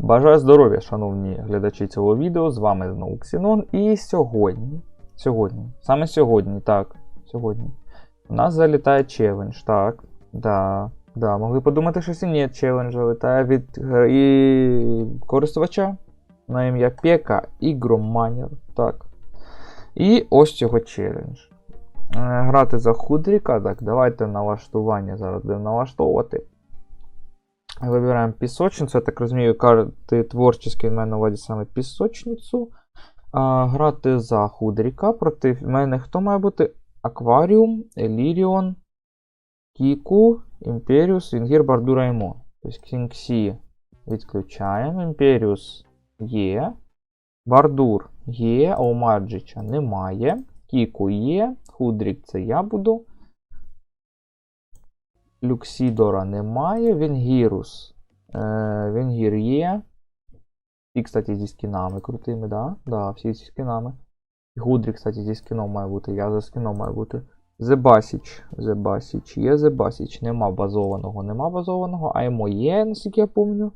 Бажаю здоров'я, шановні глядачі цього відео. З вами знову Ксенон. І сьогодні, сьогодні, саме сьогодні, так, сьогодні, у нас залітає челендж, так. Да, да, могли подумати, що ні челендж залітає від і користувача на ім'я Пека Ігроманер. Так. І ось його челендж. Е, Грати за худріка. Так, давайте налаштування зараз будемо налаштовувати. Вибираємо пісочницю. Я так розумію, карти творчі має на увазі саме пісочницю. А, грати за худріка. Проти мене хто має бути? Акваріум, Еліріон, Кіку, Імперіус, Вінгір, Бардура Емо. Тобто Кінксі відключаємо. Імперіус є. Бардур є, а у Марджича немає. Кіку є. Худрік це я буду. Люксідора немає. Вінгірус. Е, Вінгір є. І, кстати, зі скінами крутими, да? Да, всі зі скінами. Гудрі, кстати, зі скіном має бути. Я за скіном маю бути. Зебасіч. Зебасіч. Є Зебасіч. Нема базованого. Нема базованого. А йому є, наскільки я пам'ятаю.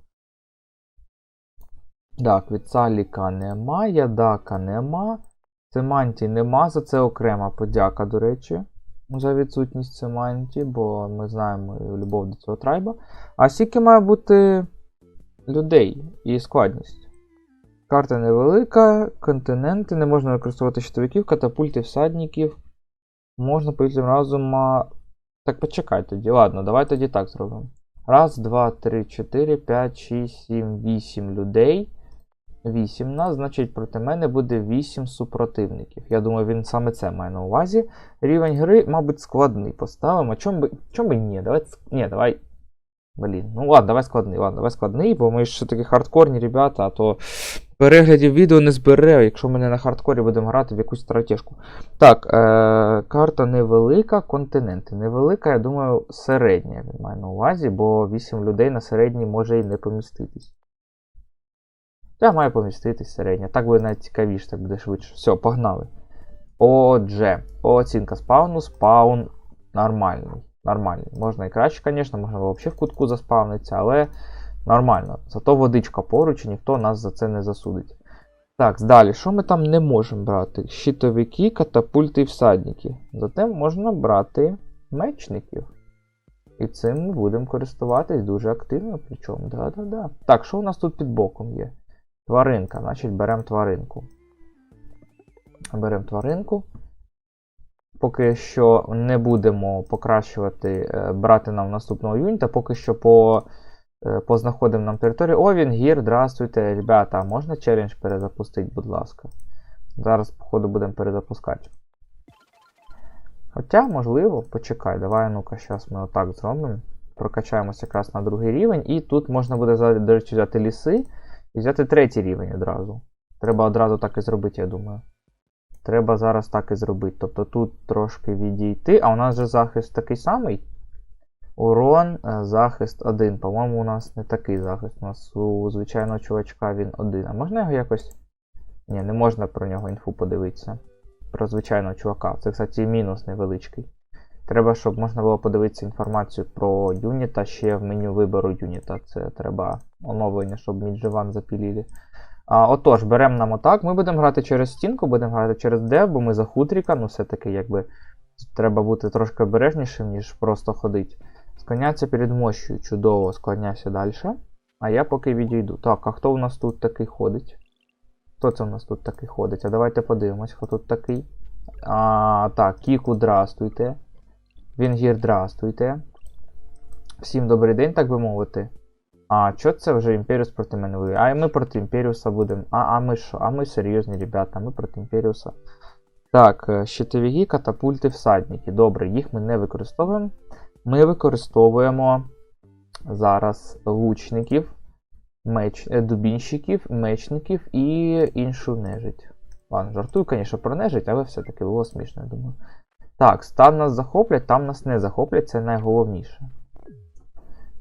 Так, від Саліка нема. Ядака нема. Семанті нема. За це окрема подяка, до речі. За відсутність Семанті, бо ми знаємо любов до цього трайба. А скільки має бути людей і складність? Карта невелика, континенти, не можна використовувати щитовиків, катапульти, всадників. Можна повітрям разума. Так, почекай тоді. Ладно, давай тоді так зробимо. Раз, два, три, чотири, п'ять, шість, сім, вісім людей. 8 нас, значить, проти мене буде 8 супротивників. Я думаю, він саме це має на увазі. Рівень гри, мабуть, складний поставимо. Чому би, чому би ні? Давай, ні, давай. Блін, ну ладно, давай складний, ладно, давай складний, бо ми ж такі хардкорні ребята, а то переглядів відео не збере, якщо ми не на хардкорі будемо грати в якусь стратежку. Так, е- карта невелика, континенти. Невелика, я думаю, середня він має на увазі, бо 8 людей на середній може і не поміститись. Я маю поміститись середня. Так буде навіть цікавіше, так буде швидше. Все, погнали. Отже, оцінка спауну, спаун нормальний. Нормальний. Можна і краще, звісно, можна взагалі в кутку заспавнитися, але нормально. Зато водичка поруч і ніхто нас за це не засудить. Так, далі, що ми там не можемо брати? Щитовики, катапульти і всадники. Зате можна брати мечників. І цим будемо користуватись дуже активно. Причому, да-да-да. Так, що у нас тут під боком є? Тваринка, значить беремо тваринку. Беремо тваринку. Поки що не будемо покращувати, е, брати нам наступного юніта, поки що по, е, познаходимо нам територію. О, він гір, здравствуйте, ребята, можна челендж перезапустити, будь ласка. Зараз, походу, будемо перезапускати. Хоча, можливо, почекай, давай, ну-ка, зараз ми отак зробимо. Прокачаємося якраз на другий рівень, і тут можна буде, до речі, взяти ліси. І взяти третій рівень одразу. Треба одразу так і зробити, я думаю. Треба зараз так і зробити. Тобто тут трошки відійти. А у нас же захист такий самий. Урон, е, захист 1. По-моєму, у нас не такий захист. У нас у звичайного чувачка він один. А можна його якось. Ні, не можна про нього інфу подивитися. Про звичайного чувака. Це, кстати, мінус невеличкий. Треба, щоб можна було подивитися інформацію про юніта ще в меню вибору юніта. Це треба оновлення, щоб Мідживан запілили. А, Отож, беремо нам отак. Ми будемо грати через стінку, будемо грати через дев, бо ми за хутріка, ну все-таки якби треба бути трошки обережнішим, ніж просто ходити. Склоняться перед мощою. Чудово, склоняйся далі. А я поки відійду. Так, а хто у нас тут такий ходить? Хто це у нас тут такий ходить? А давайте подивимось, хто тут такий. А, Так, Кіку, здравствуйте. Вінгір, здравствуйте. Всім добрий день, так би мовити. А, що це вже Імперіус проти мене воює? А ми проти Імперіуса будемо. А, а ми що? А ми серйозні ребята, ми проти Імперіуса. Так, е, щитовики, катапульти, всадники. Добре, їх ми не використовуємо. Ми використовуємо зараз лучників, меч, е, дубінщиків, мечників і іншу нежить. Ладно, жартую, звісно, про нежить, але все-таки було смішно, я думаю. Так, там нас захоплять, там нас не захоплять, це найголовніше.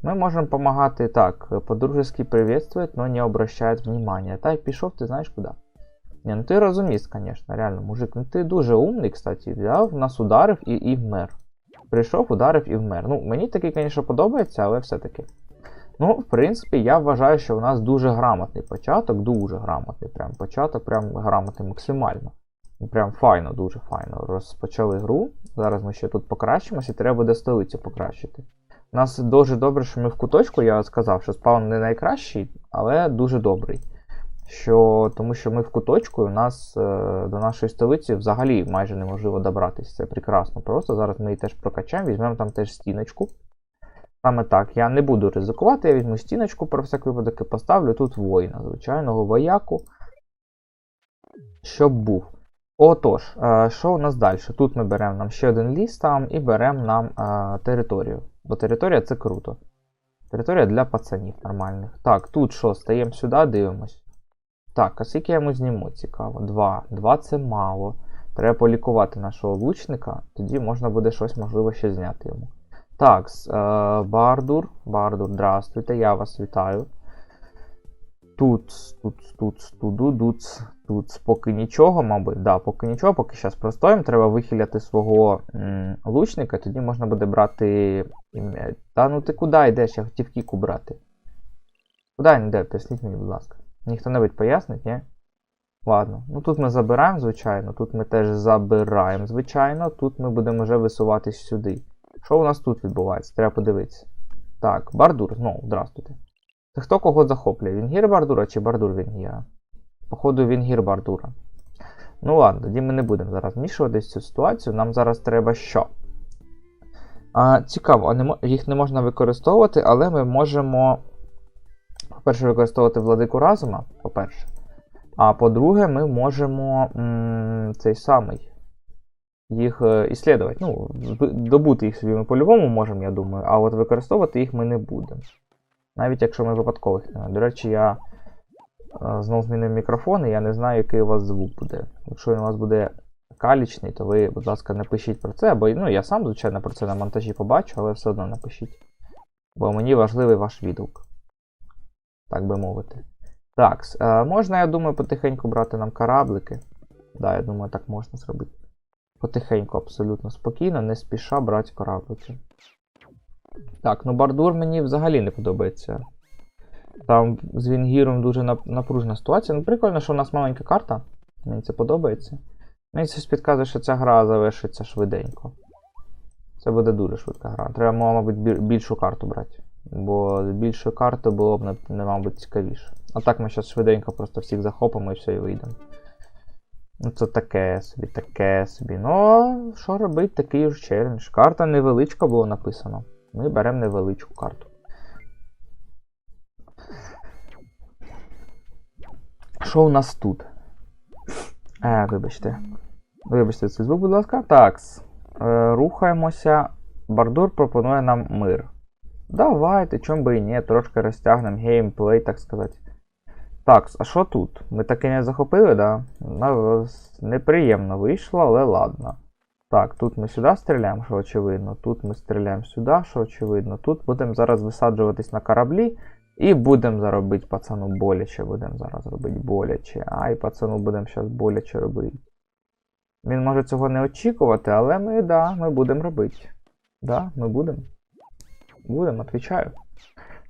Мы можем помогать и так, по-дружески приветствовать, но не обращать внимания. Та й пішов, ти знаєш куди. Не, ну ти розуміст, конечно, реально, мужик. Ну ти дуже умний, кстати, взяв, нас ударив і, і вмер. Прийшов, ударив і вмер. Ну, мені такий, звісно, подобається, але все-таки. Ну, в принципі, я вважаю, що у нас дуже грамотний початок, дуже грамотний. Прям початок, прям грамотний максимально. Прям файно, дуже файно. Розпочали гру. Зараз ми ще тут покращимося, і треба буде столицю покращити. У нас дуже добре, що ми в куточку, я сказав, що спаун не найкращий, але дуже добрий. Що, Тому що ми в куточку, і у нас е, до нашої столиці взагалі майже неможливо добратися. Це прекрасно. Просто зараз ми її теж прокачаємо, візьмемо там теж стіночку. Саме так, я не буду ризикувати, я візьму стіночку про всяк випадок і поставлю тут воїна, звичайного вояку. Щоб був. Отож, е, що у нас далі? Тут ми беремо нам ще один ліс там і беремо нам е, територію. Бо територія це круто. Територія для пацанів нормальних. Так, тут що, стаємо сюди, дивимось. Так, а скільки я йому зніму? Цікаво. Два. Два це мало. Треба полікувати нашого лучника, тоді можна буде щось можливо ще зняти йому. Так, е, Бардур. Бардур, здравствуйте, я вас вітаю. Тут, тут, тут, туду, тут, тут, поки нічого, мабуть. Да, поки нічого, поки зараз простоїмо. Треба вихиляти свого м, лучника, тоді можна буде брати. ім'я. Та ну ти куди йдеш? Я хотів кіку брати. Куди він йде? Поясніть мені, будь ласка. Ніхто-небудь пояснить, ні? Ладно. Ну тут ми забираємо, звичайно. Тут ми теж забираємо, звичайно. Тут ми будемо вже висуватись сюди. Що у нас тут відбувається? Треба подивитися. Так, Бардур, знову, здравствуйте. Це хто кого захоплює? Вінгір Бардура чи Бардур Вінгіра? Походу, Вінгір Бардура. Ну ладно, тоді ми не будемо зараз вмішуватись в цю ситуацію. Нам зараз треба що? А, Цікаво, а не, їх не можна використовувати, але ми можемо, по-перше, використовувати владику разума, по-перше. А по-друге, ми можемо м, цей самий їх е, іслідувати. Ну, добути їх собі ми по-любому можемо, я думаю, а от використовувати їх ми не будемо. Навіть якщо ми маємо. До речі, я знову змінив мікрофон, і я не знаю, який у вас звук буде. Якщо він у вас буде калічний, то ви, будь ласка, напишіть про це, бо ну, я сам, звичайно, про це на монтажі побачу, але все одно напишіть. Бо мені важливий ваш відгук. Так би мовити. Так, е, можна, я думаю, потихеньку брати нам кораблики. Да, я думаю, так можна зробити. Потихеньку, абсолютно спокійно, не спіша брати кораблики. Так, ну Бардур мені взагалі не подобається. Там з Вінгіром дуже напружена ситуація. Ну, прикольно, що у нас маленька карта. Мені це подобається. Мені щось підказує, що ця гра завершиться швиденько. Це буде дуже швидка гра. Треба, мабуть, більшу карту брати. Бо з більшої карти було б, не, мабуть, цікавіше. А так ми зараз швиденько просто всіх захопимо і все, і вийдемо. Ну, це таке собі, таке собі. Ну, що робить, такий ж челендж. Карта невеличка було написано. Ми беремо невеличку карту. Що у нас тут? Е, вибачте. Вибачте цей звук, будь ласка. Так. Е, рухаємося. Бардур пропонує нам мир. Давайте, чом би і ні, трошки розтягнемо геймплей, так сказати. Так, а що тут? Ми таки не захопили, да? Неприємно вийшло, але ладно. Так, тут ми сюди стріляємо, що очевидно. Тут ми стріляємо сюди, що очевидно. Тут будемо зараз висаджуватись на кораблі і будемо заробити пацану боляче. Будемо зараз робити боляче. Ай, пацану будемо зараз боляче робити. Він може цього не очікувати, але ми, да, ми будемо робити. Да, ми будемо. Будемо, відповідаю.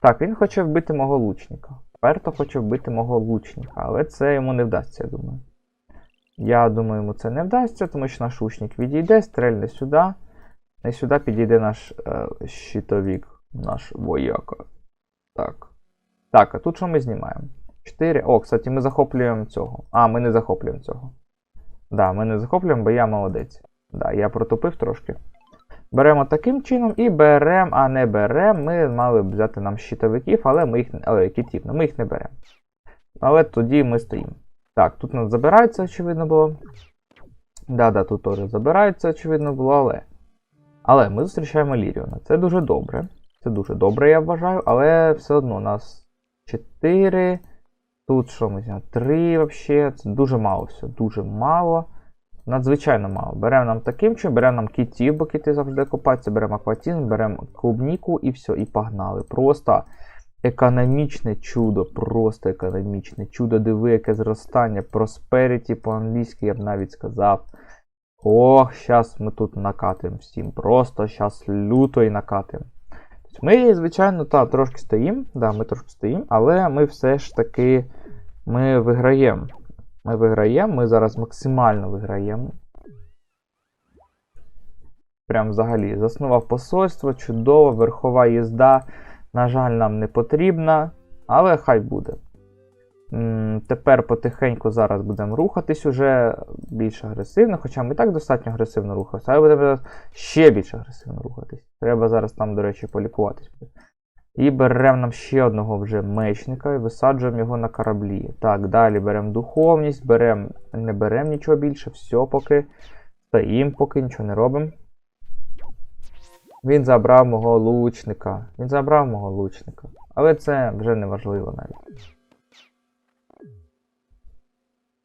Так, він хоче вбити мого лучника. Перто хоче вбити мого лучника, але це йому не вдасться, я думаю. Я думаю, йому це не вдасться, тому що наш лучник відійде, стрельне сюди. І сюди підійде наш е, щитовік, наш вояка. Так. Так, а тут що ми знімаємо? 4. О, кстати, ми захоплюємо цього. А, ми не захоплюємо цього. Да, ми не захоплюємо, бо я молодець. Да, я протупив трошки. Беремо таким чином і беремо, а не беремо. Ми мали б взяти нам щитовиків, але ми їх. Але кітів, ну, ми їх не беремо. Але тоді ми стоїмо. Так, тут нас забирається, очевидно було. Да-да, тут теж забирається, очевидно було, але. Але ми зустрічаємо Ліріона. Це дуже добре. Це дуже добре, я вважаю, але все одно нас 4. Тут що ми знаємо? 3 взагалі. Це дуже мало все. Дуже мало. Надзвичайно мало. Беремо нам таким чином, беремо нам кітів, бо кіти завжди купаються, беремо акватін, беремо клубніку і все, і погнали. Просто економічне чудо, просто економічне чудо, диви, яке зростання, просперіті по-англійськи, я б навіть сказав. Ох, зараз ми тут накатимо всім. Просто зараз люто і накатимо. Ми, звичайно, та, трошки стоїмо, да, ми трошки стоїмо, але ми все ж таки ми виграємо. Ми виграємо, ми зараз максимально виграємо. Прям взагалі. Заснував посольство, чудово, верхова їзда. На жаль, нам не потрібна, але хай буде. Тепер потихеньку зараз будемо рухатись уже більш агресивно, хоча ми і так достатньо агресивно рухалися, але будемо ще більш агресивно рухатись. Треба зараз там, до речі, полікуватись. І беремо нам ще одного вже мечника і висаджуємо його на кораблі. Так, далі беремо духовність, беремо, не беремо нічого більше, все поки. Стоїмо, поки нічого не робимо. Він забрав мого лучника. Він забрав мого лучника. Але це вже не важливо навіть.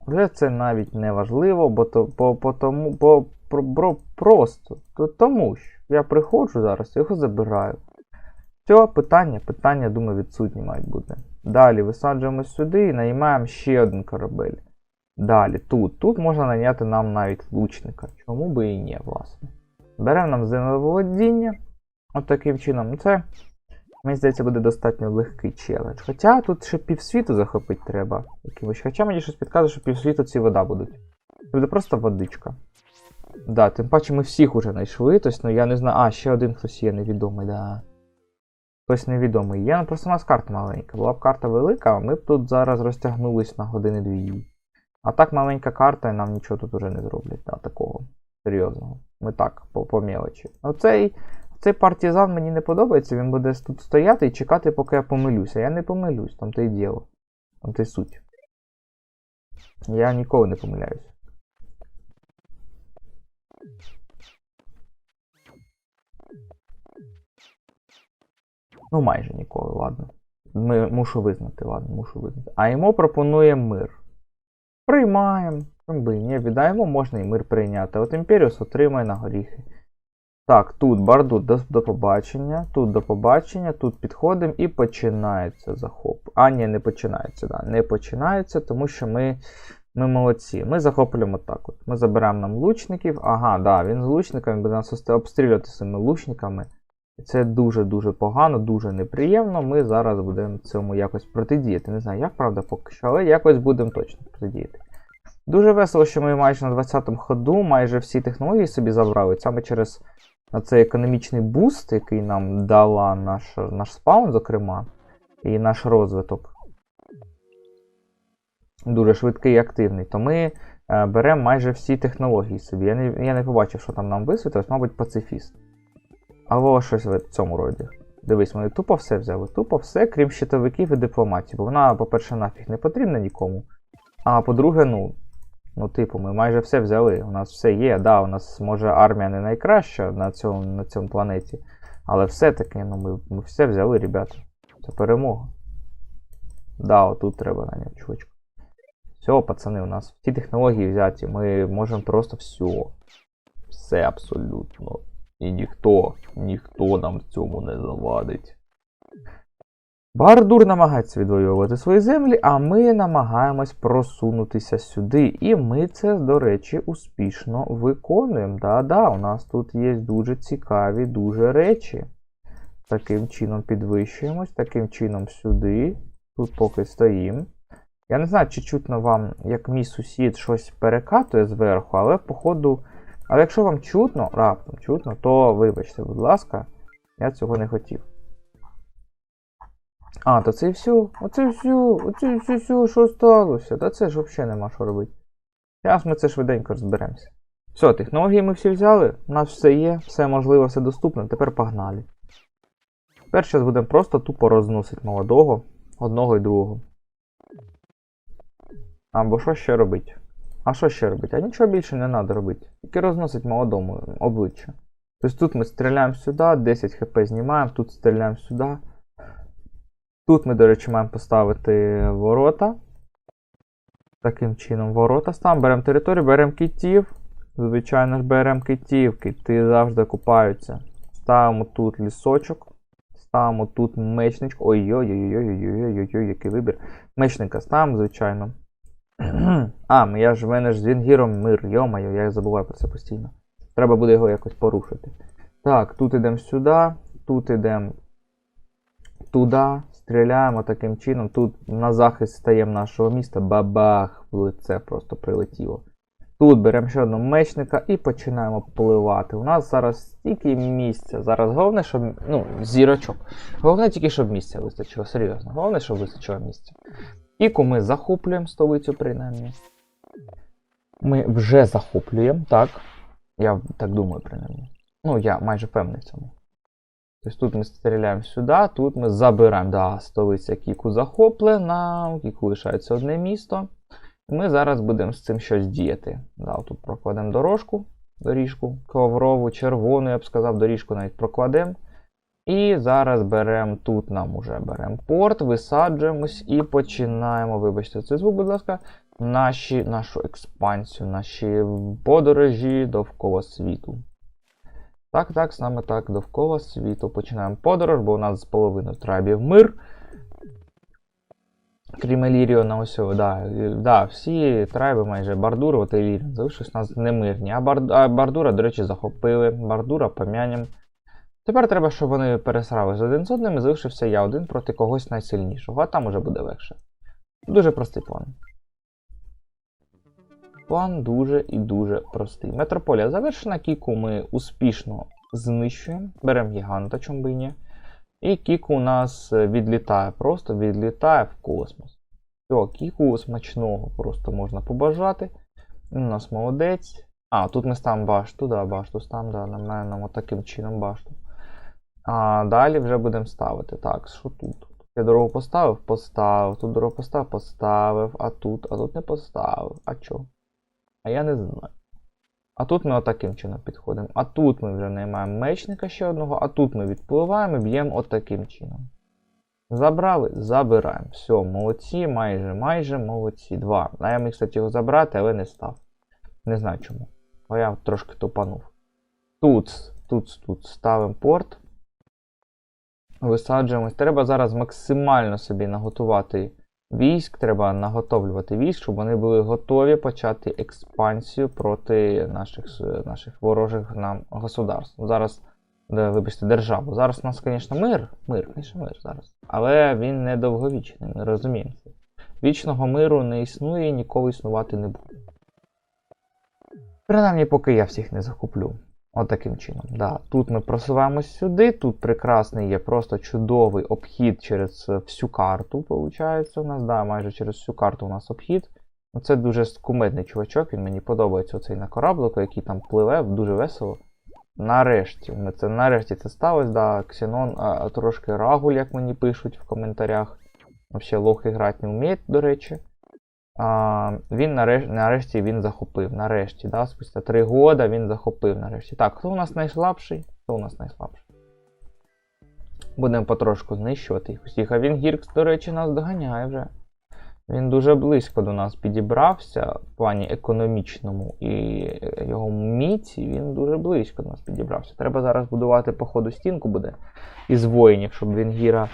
Вже це навіть не важливо, бо то, по, по тому, бо, про, бро, просто. То, тому що я приходжу зараз, його забираю. Все, питання, питання, думаю, відсутні мають бути. Далі висаджуємо сюди і наймаємо ще один корабель. Далі, тут. Тут можна найняти нам навіть лучника. Чому би і ні, власне. Беремо нам землеволодіння. От таким чином. Це, мені здається, буде достатньо легкий челендж. Хоча тут ще півсвіту захопити треба. Якимось. Хоча мені щось підказує, що півсвіту ці вода будуть. Це буде просто водичка. Да, тим паче ми всіх уже знайшли. Тобто, ну я не знаю. А, ще один хтось є невідомий, да. Хтось невідомий є. Ну просто у нас карта маленька. Була б карта велика, ми б тут зараз розтягнулись на години дві. А так маленька карта, і нам нічого тут уже не зроблять. Да, такого серйозного. Ми так, по, по мелочі. Оцей, цей партизан мені не подобається, він буде тут стояти і чекати, поки я помилюся. Я не помилюсь, там то й діло. Там то й суть. Я ніколи не помиляюсь. Ну, майже ніколи, ладно. Ми, мушу визнати, ладно, мушу визнати. А йому пропонує мир. Приймаємо. Не віддаємо, можна і мир прийняти. От Імперіус отримає на горіхи. Так, тут Бардут до, до побачення, тут до побачення, тут підходимо і починається захоп. А, ні, не починається, да. Не починається, тому що ми, ми молодці. Ми захоплюємо так. от. Ми забираємо нам лучників. Ага, да, він з лучниками буде нас обстрілювати цими лучниками. І Це дуже-дуже погано, дуже неприємно. Ми зараз будемо цьому якось протидіяти. Не знаю, як правда поки що, але якось будемо точно протидіяти. Дуже весело, що ми майже на 20-му ходу майже всі технології собі забрали. Саме через цей економічний буст, який нам дала наш, наш спаун, зокрема, і наш розвиток. Дуже швидкий і активний. То ми е, беремо майже всі технології собі. Я не, я не побачив, що там нам висвітилось, мабуть, пацифіст. Або щось в цьому роді. Дивись, вони тупо все взяли. Тупо все, крім щитовиків і дипломатів. Бо вона, по-перше, нафіг не потрібна нікому. А по-друге, ну. Ну, типу, ми майже все взяли. У нас все є. Да, у нас може армія не найкраща на цьому на цьому планеті. Але все-таки ну, ми, ми все взяли, ребята. Це перемога. Да, отут треба наняти чувачку. Все, пацани, у нас всі технології взяті. Ми можемо просто все. Все абсолютно. І ніхто, ніхто нам в цьому не завадить. Бардур намагається відвоювати свої землі, а ми намагаємось просунутися сюди. І ми це, до речі, успішно виконуємо. Да-да, у нас тут є дуже цікаві дуже речі. Таким чином підвищуємось, таким чином сюди. Тут поки стоїмо. Я не знаю, чи чутно вам, як мій сусід щось перекатує зверху, але походу. Але якщо вам чутно, раптом чутно, то вибачте, будь ласка, я цього не хотів. А, то це і все. Оце все, оце все, все, що сталося. Та це ж взагалі нема що робити. Зараз ми це швиденько розберемося. Все, технології ми всі взяли, у нас все є, все можливо, все доступно, тепер погнали. Тепер зараз будемо просто тупо розносити молодого, одного і другого. Або що ще робити? А що ще робити? А нічого більше не треба робити. Тільки розносить молодому обличчя. Тобто тут ми стріляємо сюди, 10 хп знімаємо, тут стріляємо сюди. Тут ми, до речі, маємо поставити ворота. Таким чином, ворота ставимо, беремо територію, беремо китів. Звичайно ж, беремо китів. Кити завжди купаються. Ставимо тут лісочок. Ставимо тут мечничку. Ой-ой-ой-ой-ой-ой-ой-ой, який вибір. Мечника ставимо, звичайно. а, я ж мене ж з Вінгіром мир, йомаю, я забуваю про це постійно. Треба буде його якось порушити. Так, тут йдемо сюди, тут йдемо туди, стріляємо таким чином. Тут на захист стаємо нашого міста. Бабах! В лице просто прилетіло. Тут беремо ще одного мечника і починаємо пливати. У нас зараз стільки місця. Зараз головне, щоб. Ну, зірочок. Головне тільки, щоб місця вистачило. Серйозно. Головне, щоб вистачило місця. Іку ми захоплюємо столицю, принаймні. Ми вже захоплюємо, так. Я так думаю, принаймні. Ну, я майже певний в цьому. Тобто тут ми стріляємо сюди, тут ми забираємо. Да, столиця Кіку захоплена, Кіку лишається одне місто. Ми зараз будемо з цим щось діяти. Да, тут прокладемо дорожку, доріжку коврову, червону, я б сказав, доріжку навіть прокладемо. І зараз беремо тут нам уже беремо порт, висаджуємось і починаємо. Вибачте, цей звук, будь ласка, наші, нашу експансію, наші подорожі довкола світу. Так, так, саме так, довкола світу. Починаємо подорож, бо у нас з половиною трайбів мир. Крім Еліріона, ось, о, да, да, всі трайби майже Бардура, от Еліріон, залишились у нас немирні. А, Бар, а Бардура, до речі, захопили. Бардура пом'янем. Тепер треба, щоб вони пересрались один з одним і залишився я один проти когось найсильнішого, а там уже буде легше. Дуже простий план. План дуже і дуже простий. Метрополія завершена, Кіку ми успішно знищуємо. Беремо гіганта, чому би і. Кіку у нас е, відлітає, просто відлітає в космос. Все, Кіку смачного просто можна побажати. У нас молодець. А, тут ми ставимо башту, да, башту ставимо, да, на мене таким чином башту. А далі вже будемо ставити. Так, що тут? Я дорогу поставив, поставив. Тут дорогу поставив, поставив. А тут, а тут не поставив. А чо? А я не знаю. А тут ми отаким чином підходимо. А тут ми вже наймаємо мечника ще одного, а тут ми відпливаємо і б'ємо отаким чином. Забрали, забираємо. Все, молодці, майже, майже молодці. Два. А я міг, кстати, його забрати, але не став. Не знаю чому. Бо я трошки тупанув. Тут, тут, тут ставимо порт. Висаджуємось. Треба зараз максимально собі наготувати військ. Треба наготовлювати військ, щоб вони були готові почати експансію проти наших, наших ворожих нам государств. Зараз, вибачте, державу. Зараз у нас, звісно, мир. Мир, звісно, мир зараз. Але він не довговічний, ми розуміємо це. Вічного миру не існує і ніколи існувати не буде. Принаймні, поки я всіх не захоплю. От чином. Да. Тут ми просуваємось сюди. Тут прекрасний є просто чудовий обхід через е, всю карту. Виходить, у нас, да, майже через всю карту у нас обхід. Ну, Це дуже кумедний чувачок, він мені подобається оцей на кораблику, який там пливе, дуже весело. Нарешті, це нарешті це сталося, да, Ксенон трошки рагуль, як мені пишуть в коментарях. Взагалі лохи грати не вміють, до речі. А, він нареш... нарешті він захопив. Нарешті, да, спустя три года він захопив нарешті. Так, хто у нас найслабший? Хто у нас найслабший? Будемо потрошку знищувати їх усіх. А він Гіркс, до речі, нас доганяє вже. Він дуже близько до нас підібрався в плані економічному і його міці, він дуже близько до нас підібрався. Треба зараз будувати, походу, стінку буде із воїнів, щоб він гіра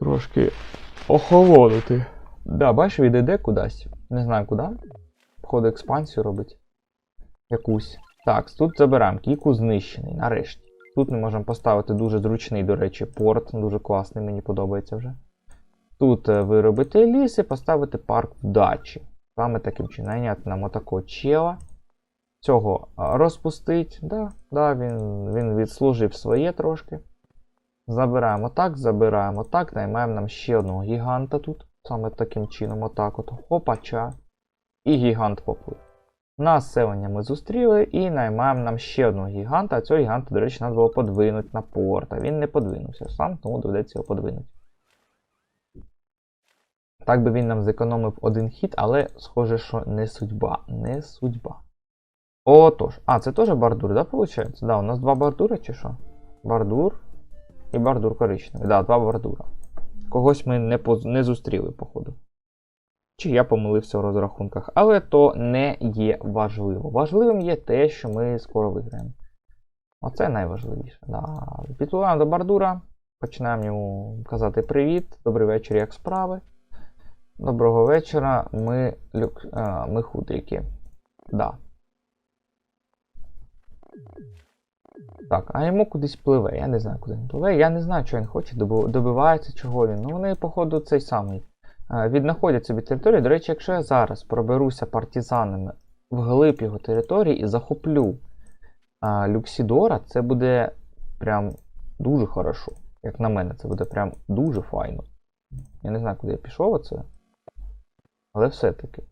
трошки охолонути. Да, бачиш, він іде кудись. Не знаю куди. Походу, експансію робить. Якусь. Так, тут забираємо. Кіку знищений, нарешті. Тут ми можемо поставити дуже зручний, до речі, порт. Дуже класний, мені подобається вже. Тут е, виробити ліс і поставити парк вдачі. Саме таким чином найняти нам отакого чела. Цього розпустить. Да, да, він, він відслужив своє трошки. Забираємо так, забираємо так, наймаємо нам ще одного гіганта тут. Саме таким чином, отак от. Хопача. І гігант поплив. Населення ми зустріли і наймаємо нам ще одного гіганта, а цього гіганта, до речі, треба було подвинути на порт. А він не подвинувся сам, тому доведеться його подвинути. Так би він нам зекономив один хід, але схоже, що не судьба. Не судьба. Отож. А, це теж бардур, да, виходить? Да, у нас два бардури чи що? Бардур і бардур коричневий. Да, два бардура. Когось ми не, поз... не зустріли, походу. Чи я помилився у розрахунках, але то не є важливо. Важливим є те, що ми скоро виграємо. Оце найважливіше. Да. Підпливаємо до бардура, починаємо йому казати привіт, добрий вечір, як справи. Доброго вечора, ми, люк... а, ми худрики. Да. Так, а йому кудись пливе. Я не знаю, куди він пливе. Я не знаю, що він хоче, добивається, чого він. Ну вони, походу, цей самий. е, Віднаходять собі територію. До речі, якщо я зараз проберуся партизанами вглиб його території і захоплю а, Люксідора, це буде прям дуже хорошо. Як на мене, це буде прям дуже файно. Я не знаю, куди я пішов оце. Але все-таки.